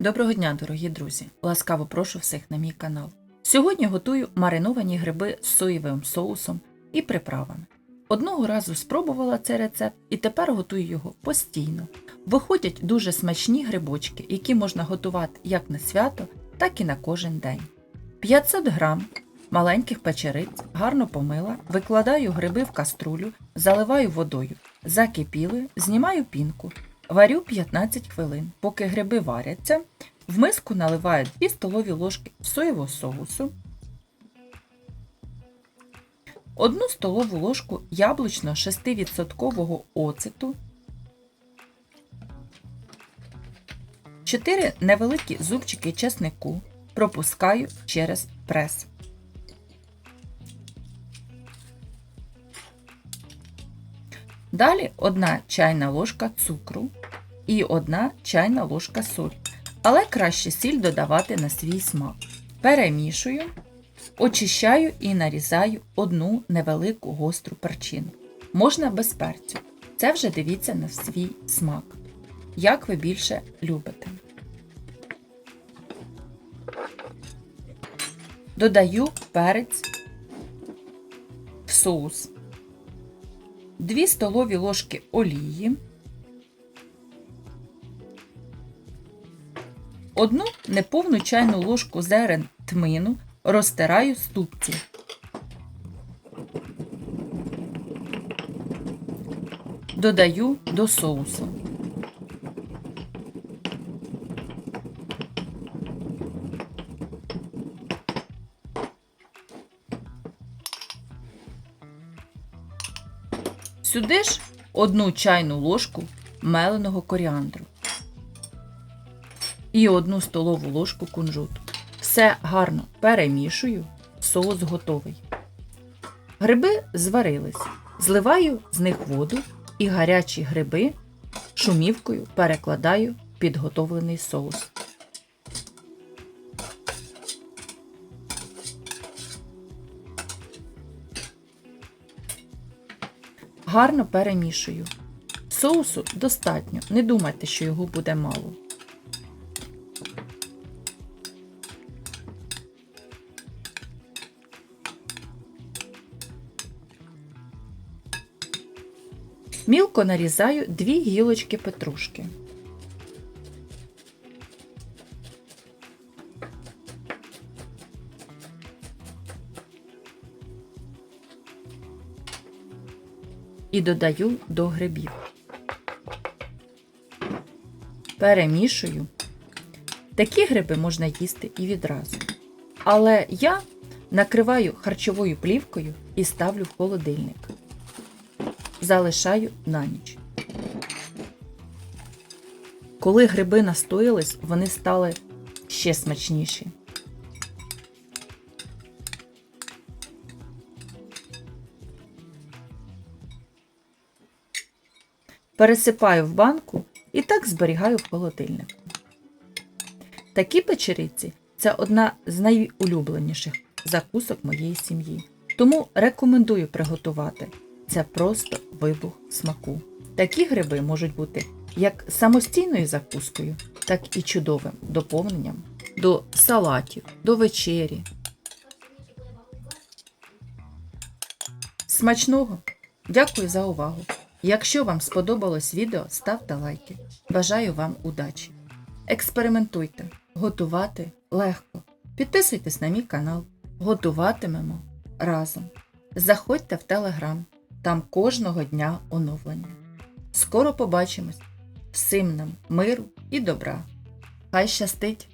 Доброго дня, дорогі друзі! Ласкаво прошу всіх на мій канал. Сьогодні готую мариновані гриби з соєвим соусом і приправами. Одного разу спробувала цей рецепт і тепер готую його постійно. Виходять дуже смачні грибочки, які можна готувати як на свято, так і на кожен день. 500 грам маленьких печериць гарно помила, викладаю гриби в каструлю, заливаю водою, закипілою, знімаю пінку, варю 15 хвилин. Поки гриби варяться, в миску наливаю 2 столові ложки соєвого соусу, 1 столову ложку яблучно 6% оцету, 4 невеликі зубчики чеснику пропускаю через прес. Далі 1 чайна ложка цукру і 1 чайна ложка солі. Але краще сіль додавати на свій смак. Перемішую, очищаю і нарізаю одну невелику гостру перчину. Можна без перцю. Це вже дивіться на свій смак. Як ви більше любите. Додаю перець в соус. 2 столові ложки олії, одну неповну чайну ложку зерен тмину розтираю ступці. Додаю до соусу. Сюди ж одну чайну ложку меленого коріандру і одну столову ложку кунжуту. Все гарно перемішую, соус готовий. Гриби зварились. Зливаю з них воду і гарячі гриби шумівкою перекладаю підготовлений соус. Гарно перемішую. Соусу достатньо, не думайте, що його буде мало. Мілко нарізаю дві гілочки петрушки. І додаю до грибів. Перемішую. Такі гриби можна їсти і відразу. Але я накриваю харчовою плівкою і ставлю в холодильник залишаю на ніч. Коли гриби настоїлись, вони стали ще смачніші. Пересипаю в банку і так зберігаю в холодильнику. Такі печериці це одна з найулюбленіших закусок моєї сім'ї. Тому рекомендую приготувати це просто вибух смаку. Такі гриби можуть бути як самостійною закускою, так і чудовим доповненням до салатів, до вечері. Смачного! Дякую за увагу! Якщо вам сподобалось відео, ставте лайки. Бажаю вам удачі! Експериментуйте, готувати легко. Підписуйтесь на мій канал. Готуватимемо разом. Заходьте в телеграм. Там кожного дня оновлення. Скоро побачимось. Всім нам миру і добра. Хай щастить!